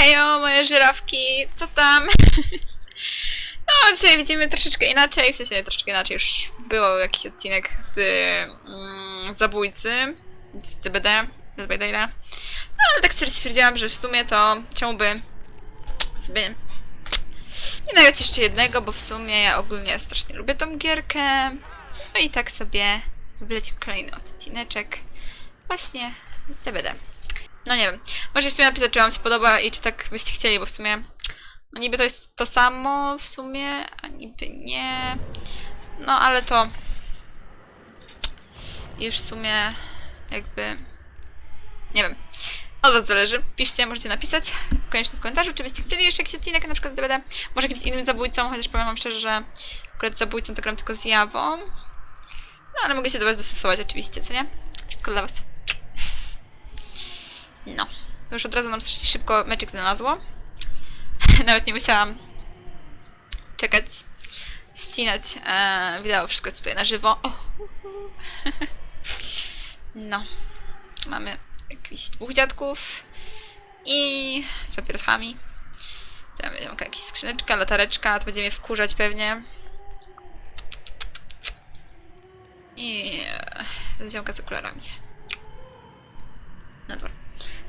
Hejo, moje żyrawki, co tam? No, dzisiaj widzimy troszeczkę inaczej, w sensie troszeczkę inaczej, już było jakiś odcinek z mm, zabójcy, z DBD, z DBD, no ale tak stwierdziłam, że w sumie to czemu by sobie nie nagrać jeszcze jednego, bo w sumie ja ogólnie strasznie lubię tą gierkę. No i tak sobie wlecił kolejny odcineczek właśnie z DBD. No nie wiem, może w sumie napisać, czy wam się podoba i czy tak byście chcieli, bo w sumie no niby to jest to samo w sumie, a niby nie. No ale to już w sumie jakby nie wiem. Od was zależy. Piszcie, możecie napisać koniecznie w komentarzu, czy byście chcieli jeszcze jakiś odcinek, na przykład z DBD, może jakimś innym zabójcą, chociaż powiem wam szczerze, że akurat zabójcą to gram tylko z Jawą. No ale mogę się do was dostosować oczywiście, co nie? Wszystko dla was. No. To już od razu nam strasznie szybko meczek znalazło. Nawet nie musiałam czekać, ścinać e, wideo. Wszystko jest tutaj na żywo. O. no. Mamy jakichś dwóch dziadków i z papierosami. Tam będzie jakaś skrzyneczka, latareczka, to będzie mnie wkurzać pewnie. I e, ziomka z okularami. No dobra.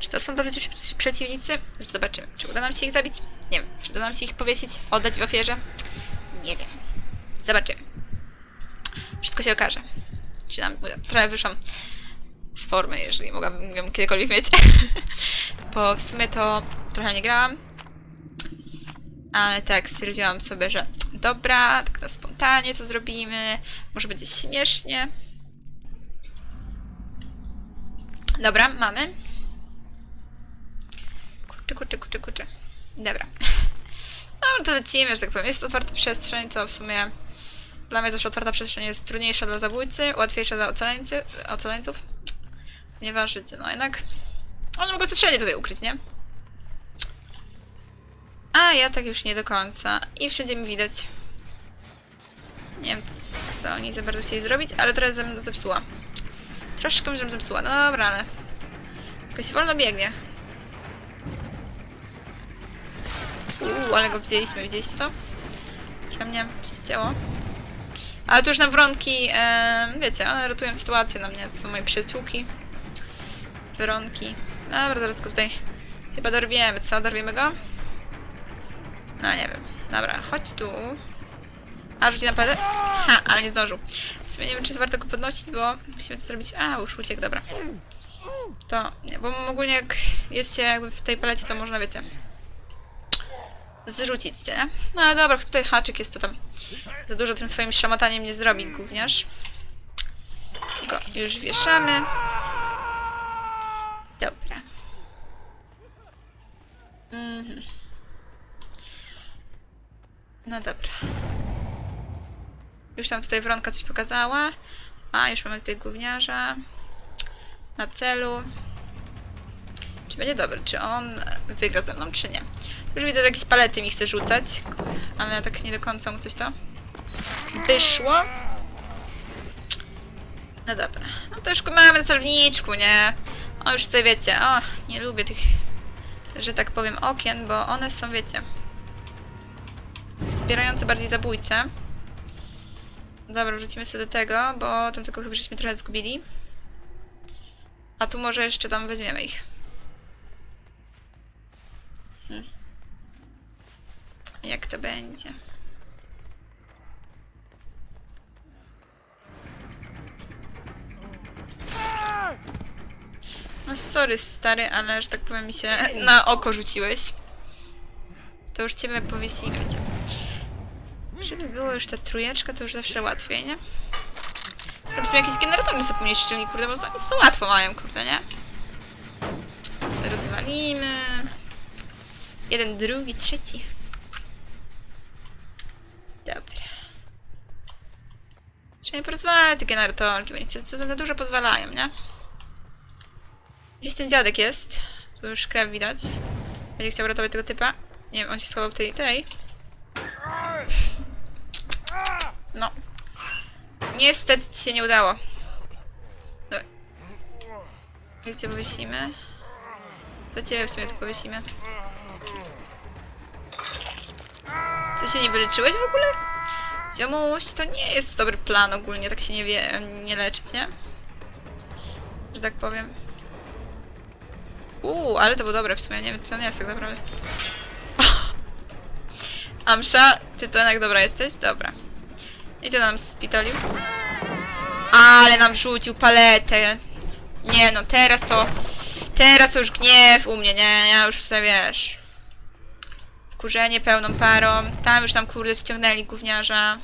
Czy to są dobrzy przeci- przeciwnicy? Zobaczymy. Czy uda nam się ich zabić? Nie wiem. Czy uda nam się ich powiesić? Oddać w ofierze? Nie wiem. Zobaczymy. Wszystko się okaże. Czy nam uda. Trochę wyszłam z formy, jeżeli mogłabym ją kiedykolwiek mieć. Bo w sumie to trochę nie grałam. Ale tak, stwierdziłam sobie, że dobra, tak na spontanie to zrobimy. Może będzie śmiesznie. Dobra, mamy. Kurczę, kurczę, kurczę, kurczę. Dobra. No to lecimy, że tak powiem. Jest otwarta przestrzeń, to w sumie dla mnie zawsze otwarta przestrzeń jest trudniejsza dla zabójcy, łatwiejsza dla ocaleńcy, ocaleńców. Ponieważ, wiecie, no jednak oni mogą coś wszędzie tutaj ukryć, nie? A ja tak już nie do końca. I wszędzie mi widać. Nie wiem, co oni za bardzo chcieli zrobić, ale teraz zepsuła. Troszkę się zepsuła. No dobra, ale... Jakoś wolno biegnie. Uuu, ale go wzięliśmy, widzieliście to? Że mnie ścięło. Ale tu już na wronki, em, wiecie, one ratują sytuację na mnie, to są moje przyjaciółki. Wronki. Dobra, zaraz go tutaj chyba dorwiemy, co? Dorwiemy go? No nie wiem. Dobra, chodź tu. A, rzuci na padę? Ha, ale nie zdążył. W sumie nie wiem, czy warto go podnosić, bo musimy to zrobić... A, już uciekł, dobra. To, nie, bo ogólnie jak jest się jakby w tej palecie, to można, wiecie... Zrzucić cię, nie? No ale dobra, tutaj haczyk jest, to tam za dużo tym swoim szamotaniem nie zrobi gówniarz. Go już wieszamy. Dobra. Mhm. No dobra. Już tam tutaj wronka coś pokazała. A, już mamy tutaj gówniarza. Na celu. Czy będzie dobry? Czy on wygra ze mną, czy nie? Już widzę, że jakieś palety mi chce rzucać. Ale tak nie do końca mu coś to wyszło. No dobra. No to już mamy na celowniczku, nie? O, już tutaj wiecie. O, nie lubię tych, że tak powiem, okien, bo one są, wiecie, wspierające bardziej zabójcę. Dobra, wrócimy sobie do tego, bo tam tylko chyba żeśmy trochę zgubili. A tu może jeszcze tam weźmiemy ich. Hmm. Jak to będzie? No sorry stary, ale że tak powiem mi się na oko rzuciłeś. To już ciebie powiesimy, wiecie. Żeby było już ta trójeczka, to już zawsze łatwiej, nie? Sobie jakieś generatory sobie pomieścili, kurde, bo oni to łatwo mają, kurde, nie? Rozwalimy. Jeden, drugi, trzeci. Dobra. Czy nie porozwalać te generatorki, niestety to za dużo pozwalają, nie? Gdzieś ten dziadek jest. Tu już krew widać. Będzie chciał ratować tego typa. Nie wiem, on się schował w tej tej. No. Niestety ci się nie udało. Dobra. Gdzie cię powiesimy? Do ciebie w sumie tu powiesimy. Co się nie wyleczyłeś w ogóle? Ziomuś, to nie jest dobry plan ogólnie, tak się nie wie, nie leczyć, nie? Że tak powiem. Uuu, ale to było dobre w sumie, nie wiem, czy nie jest tak naprawdę. Amsza, ty to jednak dobra jesteś? Dobra. Idzie nam spitolił. Ale nam rzucił paletę. Nie no, teraz to... Teraz to już gniew u mnie, nie? Ja już sobie wiesz... Wkurzenie pełną parą. Tam już nam kurde ściągnęli gówniarza.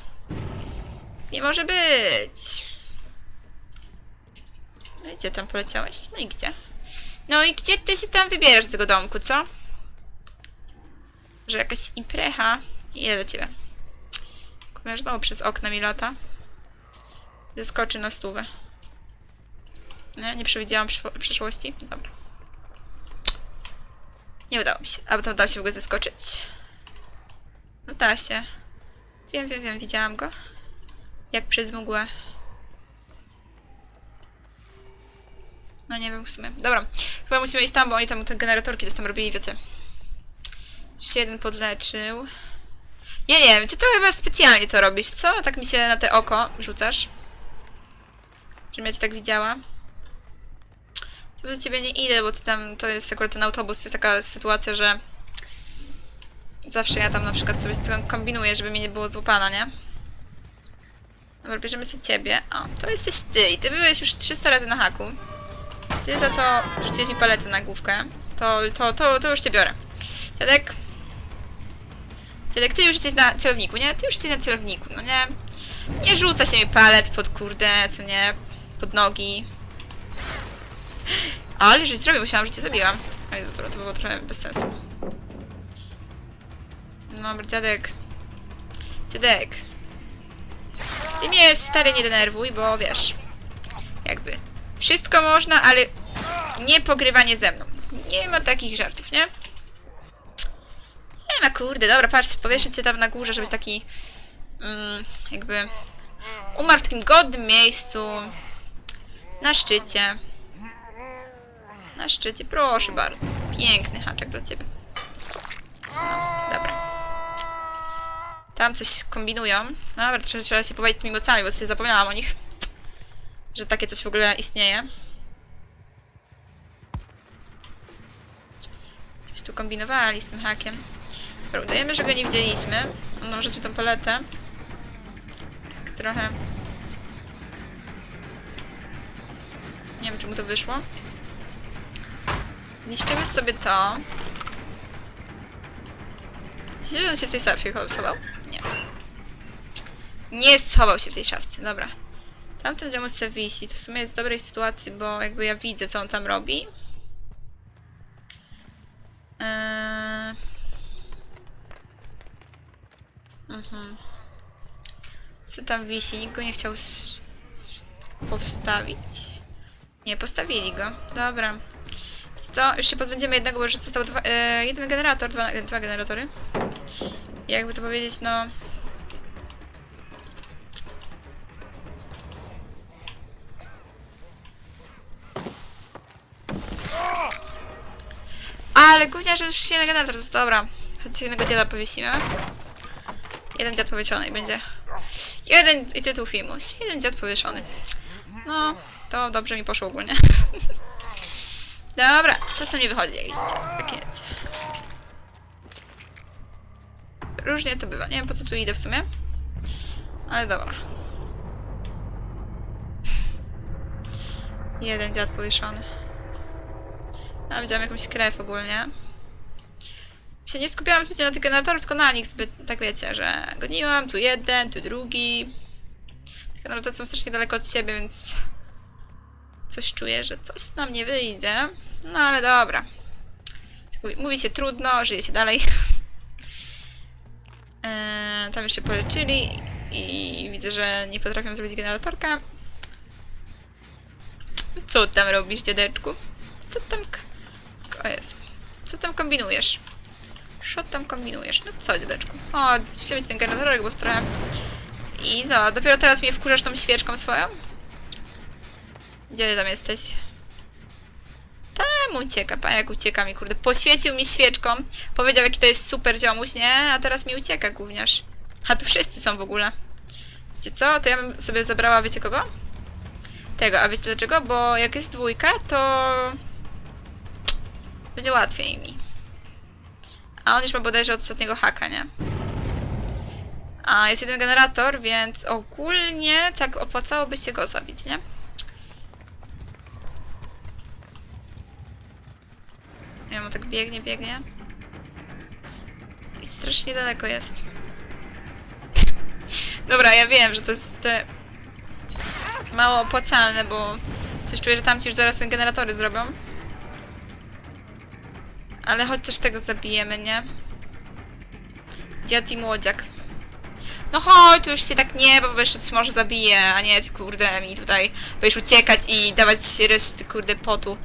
Nie może być. No i gdzie tam poleciałeś? No i gdzie? No i gdzie ty się tam wybierasz do tego domku, co? Że jakaś imprecha. Idę do ciebie. Kupisz znowu przez okna mi lata. Zeskoczy na stówę. Nie, nie przewidziałam przyszło- przyszłości. Dobra. Nie udało mi się. A tam da się w ogóle zeskoczyć? No da się. Wiem, wiem, wiem, widziałam go. Jak przez mgłę. No nie wiem w sumie. Dobra. Chyba musimy iść tam, bo oni tam te generatorki coś tam robili, wiecie. Już się jeden podleczył. Nie wiem, ty to chyba specjalnie to robisz, co? Tak mi się na te oko rzucasz. Żebym ja cię tak widziała. Do ciebie nie idę, bo ty tam, to jest akurat ten autobus, jest taka sytuacja, że zawsze ja tam na przykład sobie z tym kombinuję, żeby mnie nie było złapana, nie? Dobra, bierzemy sobie ciebie. O, to jesteś ty i ty byłeś już 300 razy na haku. Ty za to rzuciłeś mi paletę na główkę. To, to, to, to już cię biorę. Dziadek? Dziadek, ty już jesteś na celowniku, nie? Ty już jesteś na celowniku, no nie? Nie rzuca się mi palet pod kurde, co nie? Pod nogi. Ale żeś zrobił, myślałam, że cię zabiłam. Jezu, to, to było trochę bez sensu. Dobra, dziadek. Dziadek. Ty mnie, stary, nie denerwuj, bo wiesz... Jakby... Wszystko można, ale nie pogrywanie ze mną. Nie ma takich żartów, nie? Nie ma, kurde, dobra, patrz, powieszę cię tam na górze, żebyś taki... Mm, jakby... Umarł w takim godnym miejscu. Na szczycie. Na szczycie, proszę bardzo. Piękny haczek dla ciebie. No, dobra. Tam coś kombinują. No Dobra, trzeba, trzeba się pobawić tymi mocami, bo się zapomniałam o nich. Że takie coś w ogóle istnieje. Coś tu kombinowali z tym hakiem. Dobra, udajemy, że go nie widzieliśmy. On nam rzucił tą paletę. Tak trochę... Nie wiem, czemu to wyszło. Zniszczymy sobie to. Że on się w tej szafie schował? Nie. Nie schował się w tej szafce, dobra. Tamten ziomuś se wisi, to w sumie jest w dobrej sytuacji, bo jakby ja widzę, co on tam robi. Eee... Mhm. Co tam wisi? Nikt go nie chciał powstawić. Nie, postawili go. Dobra. Co? Już się pozbędziemy jednego, bo już został dwa, e, jeden generator, dwa, dwa generatory. Jakby to powiedzieć, no... Ale gówniarze już jeden generator został, dobra. Choć jednego dziada powiesimy. Jeden dziad powieszony będzie... Jeden i tytuł filmu. Jeden dziad powieszony. No, to dobrze mi poszło ogólnie. Dobra, czasem nie wychodzi, jak widzicie. Tak jest. Różnie to bywa. Nie wiem po co tu idę w sumie. Ale dobra. Jeden dziad powieszony. A widziałam jakąś krew ogólnie. Się nie skupiałam zbyt na tych generatorach, tylko na nich zbyt, tak wiecie, że goniłam, tu jeden, tu drugi. Te generatory są strasznie daleko od siebie, więc coś czuję, że coś nam nie wyjdzie. No ale dobra. Mówi- Mówi się trudno, żyje się dalej. Eee, tam jeszcze poleczyli i widzę, że nie potrafią zrobić generatorka. Co tam robisz, dziadeczku? Co tam... O Jezu. Co tam kombinujesz? Co tam kombinujesz? No co, dziadeczku? O, ściąć ten generatorek, bo trochę... I co, dopiero teraz mnie wkurzasz tą świeczką swoją? Gdzie tam jesteś? Tam ucieka? Pa, jak ucieka mi, kurde. Poświecił mi świeczką. Powiedział, jaki to jest super ziomuś, nie? A teraz mi ucieka gówniarz. A tu wszyscy są w ogóle. Wiecie co? To ja bym sobie zabrała, wiecie kogo? Tego, a wiecie dlaczego? Bo jak jest dwójka, to... Będzie łatwiej mi. A on już ma bodajże od ostatniego haka, nie? A jest jeden generator, więc ogólnie tak opłacałoby się go zabić, nie? Ja mu tak biegnie, biegnie. I strasznie daleko jest. Dobra, ja wiem, że to jest e, mało opłacalne, bo coś czuję, że tamci już zaraz te generatory zrobią. Ale chociaż tego zabijemy, nie? Dziad i młodziak. No chodź, tu już się tak nie, bo jeszcze coś może zabije, a nie ty kurde mi tutaj będziesz uciekać i dawać resztę kurde potu.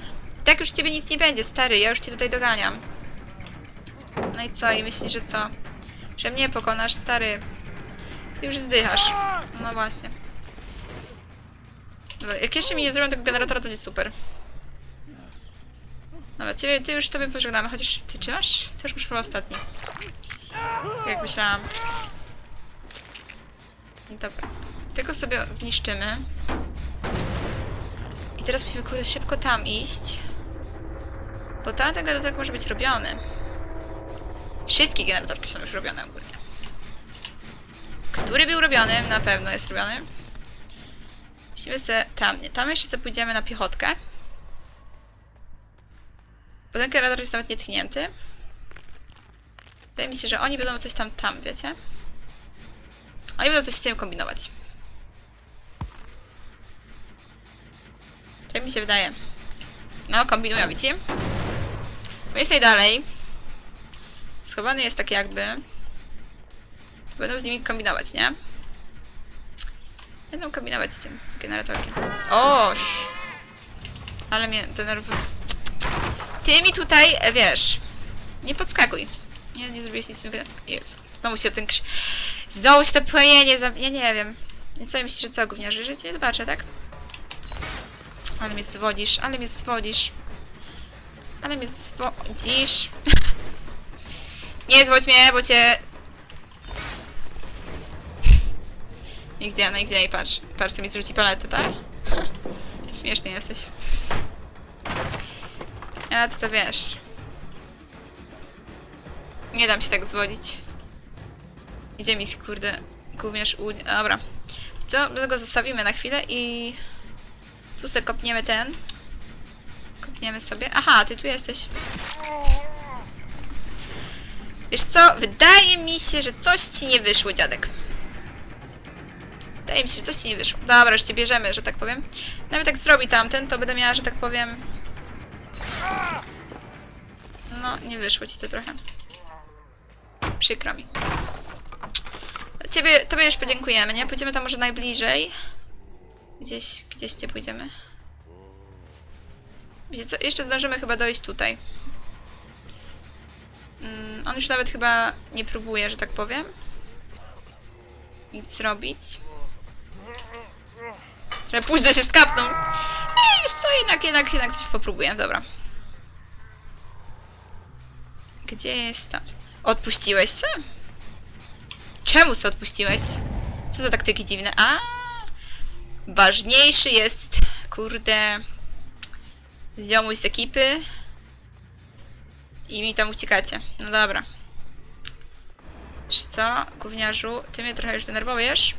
Tak już ciebie nic nie będzie, stary, ja już cię tutaj doganiam. No i co, i myślisz, że co? Że mnie pokonasz, stary. Już zdychasz. No właśnie. Dobra, jak jeszcze mi nie zrobią tego generatora, to będzie super. Dobra, ciebie, ty już tobie pożegnamy, chociaż ty czy masz? Ty już masz chyba ostatni. Jak myślałam. Dobra. Tego sobie zniszczymy. I teraz musimy kurde szybko tam iść. Bo tam ten generator może być robiony. Wszystkie generatorki są już robione ogólnie. Który był robiony? Na pewno jest robiony. Musimy sobie tam, nie, tam jeszcze sobie pójdziemy na piechotkę. Bo ten generator jest nawet nietknięty. Wydaje mi się, że oni będą coś tam, tam, wiecie? Oni będą coś z tym kombinować. Tak mi się wydaje. No, kombinują, widzicie? Jest dalej. Schowany jest tak jakby. To będą z nimi kombinować, nie? Będą kombinować z tym generatorkiem. Oż! Ale mnie denerwuje. Ty mi tutaj, e, wiesz, nie podskakuj. Nie, nie zrobiłeś nic z tym. Jezu. Znowu się ten krz... Znowu się to pojenie za... Ja nie wiem. I co myślisz, że co, gówniarze? Że cię nie zobaczę, tak? Ale mnie zwodzisz, ale mnie zwodzisz. Ale mnie zwodzisz. nie zwodź mnie, bo cię... Nigdzie, no nigdzie, i patrz. Patrz, co mi zrzuci paletę, tak? Śmieszny jesteś. Ja to, to wiesz. Nie dam się tak zwodzić. Idzie mi, kurde, u... Dobra. Co? Go zostawimy na chwilę i... Tu sobie kopniemy ten. Kopniemy sobie. Aha, ty tu jesteś. Wiesz co? Wydaje mi się, że coś ci nie wyszło, dziadek. Wydaje mi się, że coś ci nie wyszło. Dobra, już cię bierzemy, że tak powiem. Nawet jak zrobi tamten, to będę miała, że tak powiem... No, nie wyszło ci to trochę. Przykro mi. Ciebie, tobie już podziękujemy, nie? Pójdziemy tam może najbliżej. Gdzieś, gdzieś cię pójdziemy. Wiecie co? Jeszcze zdążymy chyba dojść tutaj. Mm, on już nawet chyba nie próbuje, że tak powiem. Nic robić. Trochę późno się skapnął. Ej, wiesz co? Jednak, jednak, jednak coś popróbuję. Dobra. Gdzie jest tam? Odpuściłeś co? Czemu co odpuściłeś? Co za taktyki dziwne? A, Ważniejszy jest, kurde, ziomuś z ekipy. I mi tam uciekacie. No dobra. Wiesz co, gówniarzu, ty mnie trochę już denerwujesz.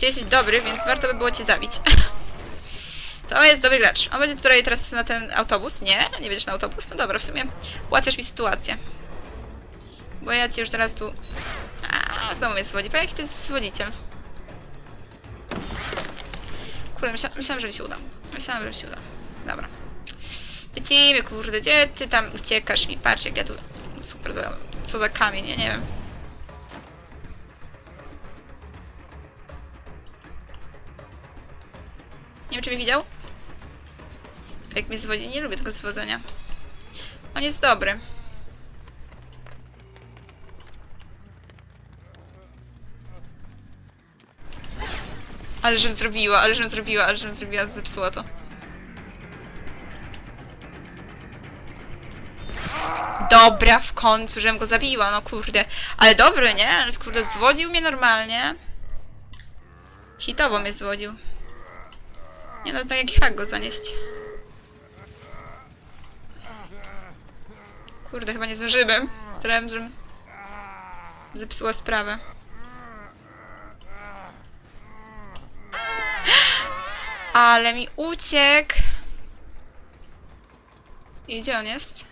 Ty jesteś dobry, więc warto by było cię zabić. To jest dobry gracz. On będzie tutaj teraz na ten autobus. Nie? Nie będziesz na autobus? No dobra, w sumie ułatwiasz mi sytuację. Bo ja cię już zaraz tu... A, znowu mnie swodzi. Jaki to jest swodziciel? Kurde, myśla, myślałam, że mi się uda. Myślałam, że mi się uda. Lecimy, kurde, gdzie ty tam uciekasz mi? Patrz, jak ja tu... Super, za, co za kamień, ja nie wiem. Nie wiem, czy mnie widział? Jak mnie zwodzi, nie lubię tego zwodzenia. On jest dobry. Ale żem zrobiła, ale żem zrobiła, ale żem zrobiła, zepsuła to. Dobra, w końcu, żem go zabiła, no kurde. Ale dobry, nie? Ale kurde, zwodził mnie normalnie. Hitowo mnie zwodził. Nie no, tak jak hak go zanieść. Kurde, chyba nie zdążyłem. Trem, że zepsuła sprawę. Ale mi uciekł. I gdzie on jest?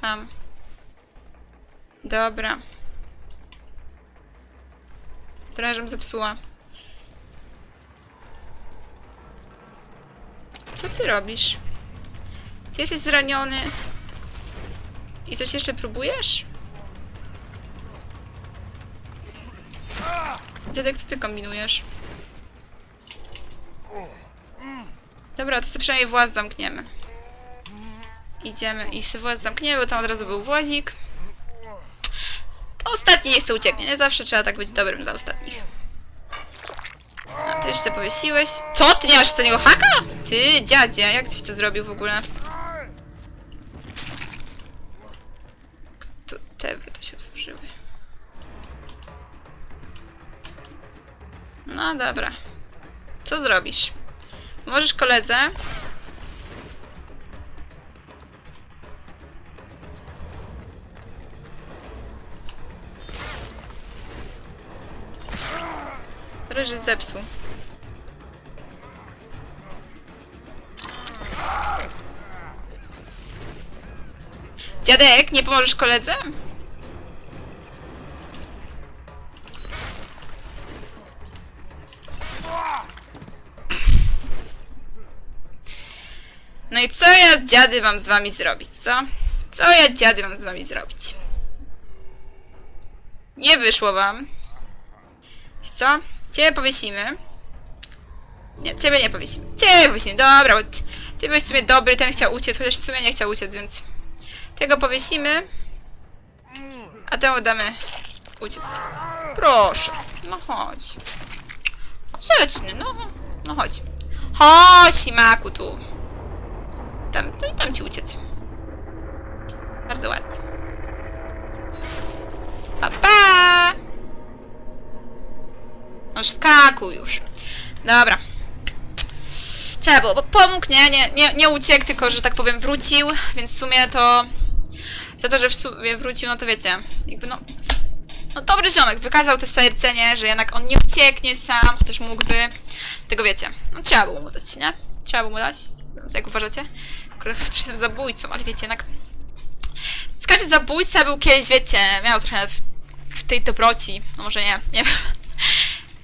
Tam. Dobra. Trochę żem zepsuła. Co ty robisz? Ty jesteś zraniony. I coś jeszcze próbujesz? Dziadek, co ty kombinujesz? Dobra, to sobie przynajmniej właz zamkniemy. Idziemy i sobie właz zamkniemy, bo tam od razu był włazik. Ostatni nie chce ucieknie, nie zawsze trzeba tak być dobrym dla ostatnich. No, ty już sobie powiesiłeś. Co? Ty nie masz co niego haka? Ty, dziadzie, jak coś to zrobił w ogóle? Tu, te to się otworzyły. No dobra. Co zrobisz? Możesz koledze? Ryży zepsuł. Dziadek, nie pomożesz koledze? No i co ja z dziady mam z wami zrobić, co? Co ja dziady mam z wami zrobić? Nie wyszło wam. Co? Ciebie powiesimy. Nie, ciebie nie powiesimy. Ciebie powiesimy, dobra, bo ty, byłeś w sumie dobry, ten chciał uciec, chociaż w sumie nie chciał uciec, więc... Tego powiesimy. A temu damy uciec. Proszę. No chodź. Grzeczny, no. No chodź. Chodź, Simaku, tu. Tam, no i tam ci uciec. Bardzo ładnie. Pa, pa! No skakuj już. Dobra. Trzeba było, bo pomógł, nie, nie, nie, nie uciekł, tylko, że tak powiem, wrócił, więc w sumie to... Za to, że w sumie wrócił, no to wiecie, jakby no... No dobry ziomek, wykazał te serce, nie, że jednak on nie ucieknie sam, chociaż mógłby. Tego wiecie, no trzeba było mu dać, nie? Trzeba było mu dać, jak uważacie? Akurat jestem zabójcą, ale wiecie, jednak... Każdy zabójca był kiedyś, wiecie, miał trochę w, w tej dobroci, no może nie, nie wiem.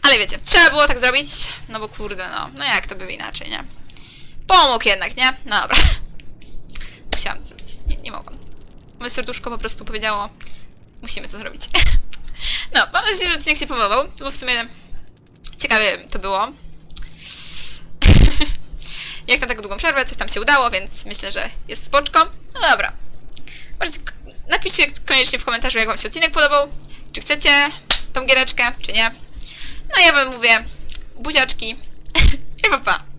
Ale wiecie, trzeba było tak zrobić, no bo kurde, no, no jak to by inaczej, nie? Pomógł jednak, nie? No dobra. Musiałam to zrobić, nie, nie mogłam. Moje serduszko po prostu powiedziało, musimy to zrobić. No, mam nadzieję, że odcinek się podobał, bo w sumie ciekawie to było. Jak na tak długą przerwę, coś tam się udało, więc myślę, że jest spoczko. No dobra. Możecie, napiszcie koniecznie w komentarzu, jak wam się odcinek podobał. Czy chcecie tą giereczkę, czy nie. No ja wam mówię buziaczki i pa pa.